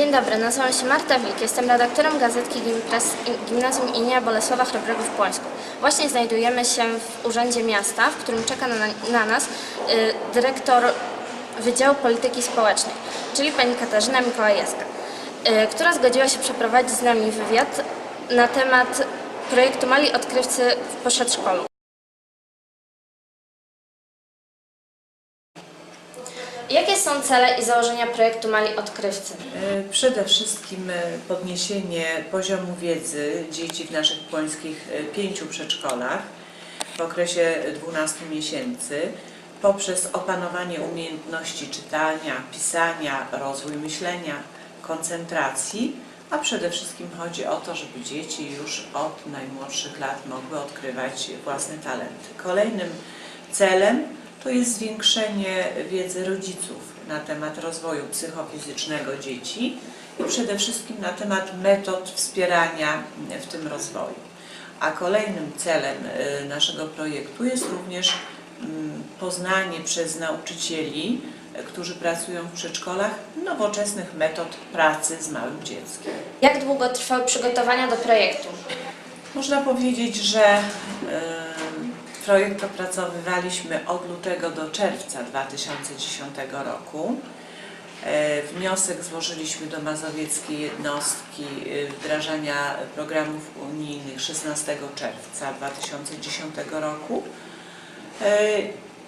Dzień dobry, nazywam się Marta Wilk, jestem redaktorem gazetki Gimnazjum imienia Bolesława Chrobrego w Płońsku. Właśnie znajdujemy się w Urzędzie Miasta, w którym czeka na, na nas y, dyrektor Wydziału Polityki Społecznej, czyli pani Katarzyna Mikołajewska, y, która zgodziła się przeprowadzić z nami wywiad na temat projektu Mali Odkrywcy w przedszkolu. Jakie są cele i założenia projektu Mali Odkrywcy? E, Przede wszystkim e, podniesienie poziomu wiedzy dzieci w naszych płońskich e, pięciu przedszkolach w okresie 12 miesięcy poprzez opanowanie umiejętności czytania, pisania, rozwój myślenia, koncentracji, a przede wszystkim chodzi o to, żeby dzieci już od najmłodszych lat mogły odkrywać własne talenty. Kolejnym celem to jest zwiększenie wiedzy rodziców na temat rozwoju psychofizycznego dzieci i przede wszystkim na temat metod wspierania w tym rozwoju. A kolejnym celem y, naszego projektu jest również mm, poznanie przez nauczycieli, y, którzy pracują w przedszkolach, nowoczesnych metod pracy z małym dzieckiem. Jak długo trwały przygotowania do projektu? Można powiedzieć, że y, projekt opracowywaliśmy od lutego do czerwca 2010 roku. E, Wniosek złożyliśmy do mazowieckiej jednostki y, wdrażania programów unijnych 16 czerwca 2010 roku E,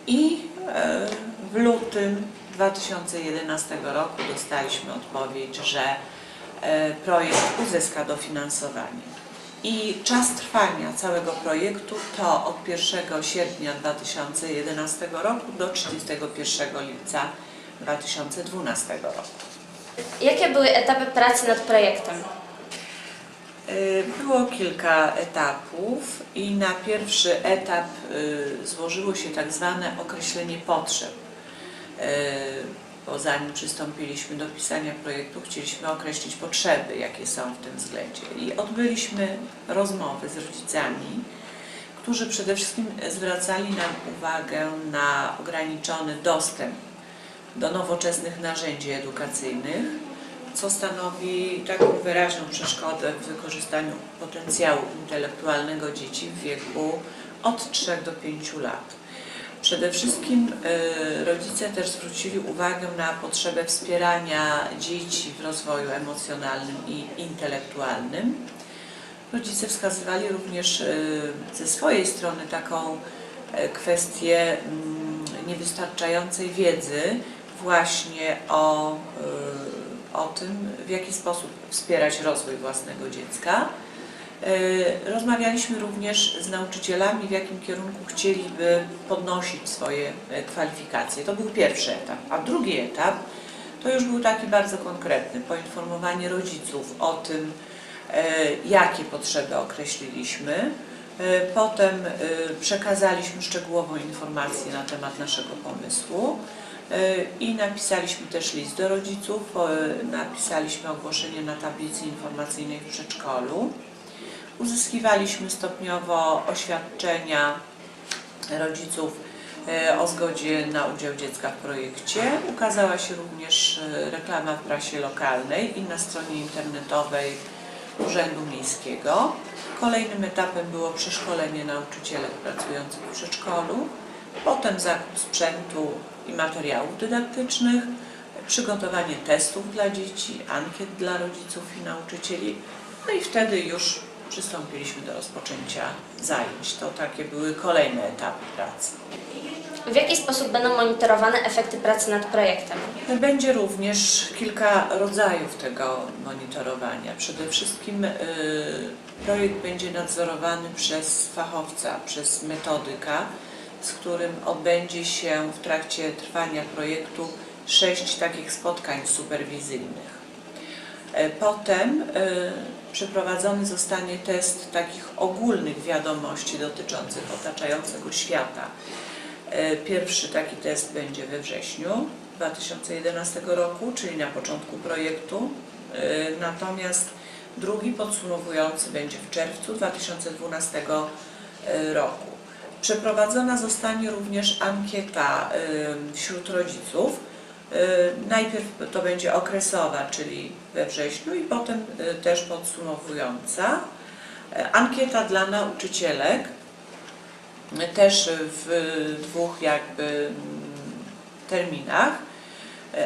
i e, w lutym 2011 roku dostaliśmy odpowiedź, że e, projekt uzyska dofinansowanie. I czas trwania całego projektu to od 1 sierpnia 2011 roku do 31 lipca 2012 roku. Jakie były etapy pracy nad projektem? Y, Było kilka etapów i na pierwszy etap y, złożyło się tak zwane określenie potrzeb. Bo zanim przystąpiliśmy do pisania projektu, chcieliśmy określić potrzeby, jakie są w tym względzie. I odbyliśmy rozmowy z rodzicami, którzy przede wszystkim zwracali nam uwagę na ograniczony dostęp do nowoczesnych narzędzi edukacyjnych, co stanowi taką wyraźną przeszkodę w wykorzystaniu potencjału intelektualnego dzieci w wieku od 3 do 5 lat. Przede wszystkim y, rodzice też zwrócili uwagę na potrzebę wspierania dzieci w rozwoju emocjonalnym i intelektualnym. Rodzice wskazywali również y, ze swojej strony taką e, kwestię mm, niewystarczającej wiedzy właśnie o, o tym, w jaki sposób wspierać rozwój własnego dziecka. Y, Rozmawialiśmy również z nauczycielami, w jakim kierunku chcieliby podnosić swoje e, kwalifikacje. To był pierwszy etap. A drugi etap to już był taki bardzo konkretny, poinformowanie rodziców o tym, e, jakie potrzeby określiliśmy. E, Potem e, przekazaliśmy szczegółową informację na temat naszego pomysłu e, i napisaliśmy też list do rodziców, e, napisaliśmy ogłoszenie na tablicy informacyjnej w przedszkolu. Uzyskiwaliśmy stopniowo oświadczenia rodziców e, o zgodzie na udział dziecka w projekcie. Ukazała się również e, reklama w prasie lokalnej i na stronie internetowej Urzędu Miejskiego. Kolejnym etapem było przeszkolenie nauczycielek pracujących w przedszkolu, potem zakup sprzętu i materiałów dydaktycznych, przygotowanie testów dla dzieci, ankiet dla rodziców i nauczycieli, no i wtedy już przystąpiliśmy do rozpoczęcia zajęć. To takie były kolejne etapy pracy. W jaki sposób będą monitorowane efekty pracy nad projektem? Będzie również kilka rodzajów tego monitorowania. Przede wszystkim y, projekt będzie nadzorowany przez fachowca, przez metodyka, z którym odbędzie się w trakcie trwania projektu sześć takich spotkań superwizyjnych. E, Potem e, przeprowadzony zostanie test takich ogólnych wiadomości dotyczących otaczającego świata. E, Pierwszy taki test będzie we wrześniu 2011 roku, czyli na początku projektu. E, Natomiast drugi podsumowujący będzie w czerwcu 2012 roku. Przeprowadzona zostanie również ankieta e, wśród rodziców Najpierw to będzie okresowa, czyli we wrześniu i potem y, też podsumowująca. E, Ankieta dla nauczycielek, y, też w dwóch jakby mm, terminach.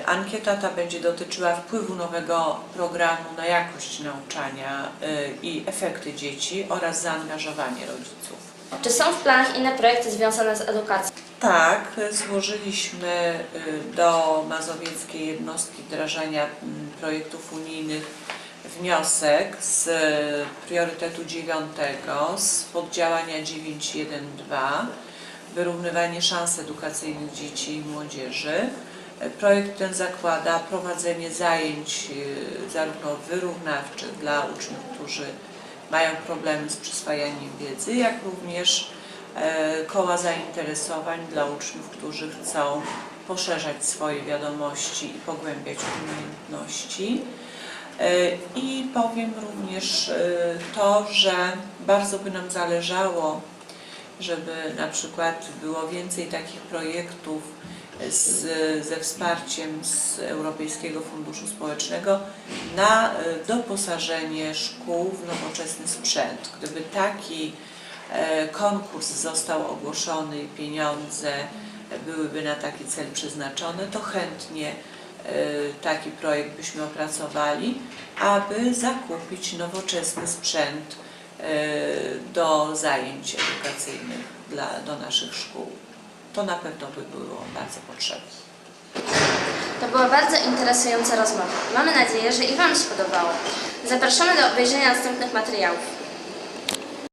Ankieta ta będzie dotyczyła wpływu nowego programu na jakość nauczania y, i efekty dzieci oraz zaangażowanie rodziców. Czy są w planach inne projekty związane z edukacją? Tak, złożyliśmy y, do Mazowieckiej Jednostki Wdrażania mm, Projektów Unijnych wniosek z y, priorytetu dziewiątego, z poddziałania 912, wyrównywanie szans edukacyjnych dzieci i młodzieży. Projekt ten zakłada prowadzenie zajęć y, zarówno wyrównawczych dla uczniów, którzy mają problemy z przyswajaniem wiedzy, jak również koła zainteresowań dla uczniów, którzy chcą poszerzać swoje wiadomości i pogłębiać umiejętności. E, I powiem również e, to, że bardzo by nam zależało, żeby na przykład było więcej takich projektów z, ze wsparciem z Europejskiego Funduszu Społecznego na e, doposażenie szkół w nowoczesny sprzęt. Gdyby taki e, konkurs został ogłoszony i pieniądze byłyby na taki cel przeznaczone, to chętnie e, taki projekt byśmy opracowali, aby zakupić nowoczesny sprzęt e, do zajęć edukacyjnych dla, do naszych szkół. To na pewno by było bardzo potrzebne. To była bardzo interesująca rozmowa. Mamy nadzieję, że i Wam się podobało. Zapraszamy do obejrzenia następnych materiałów.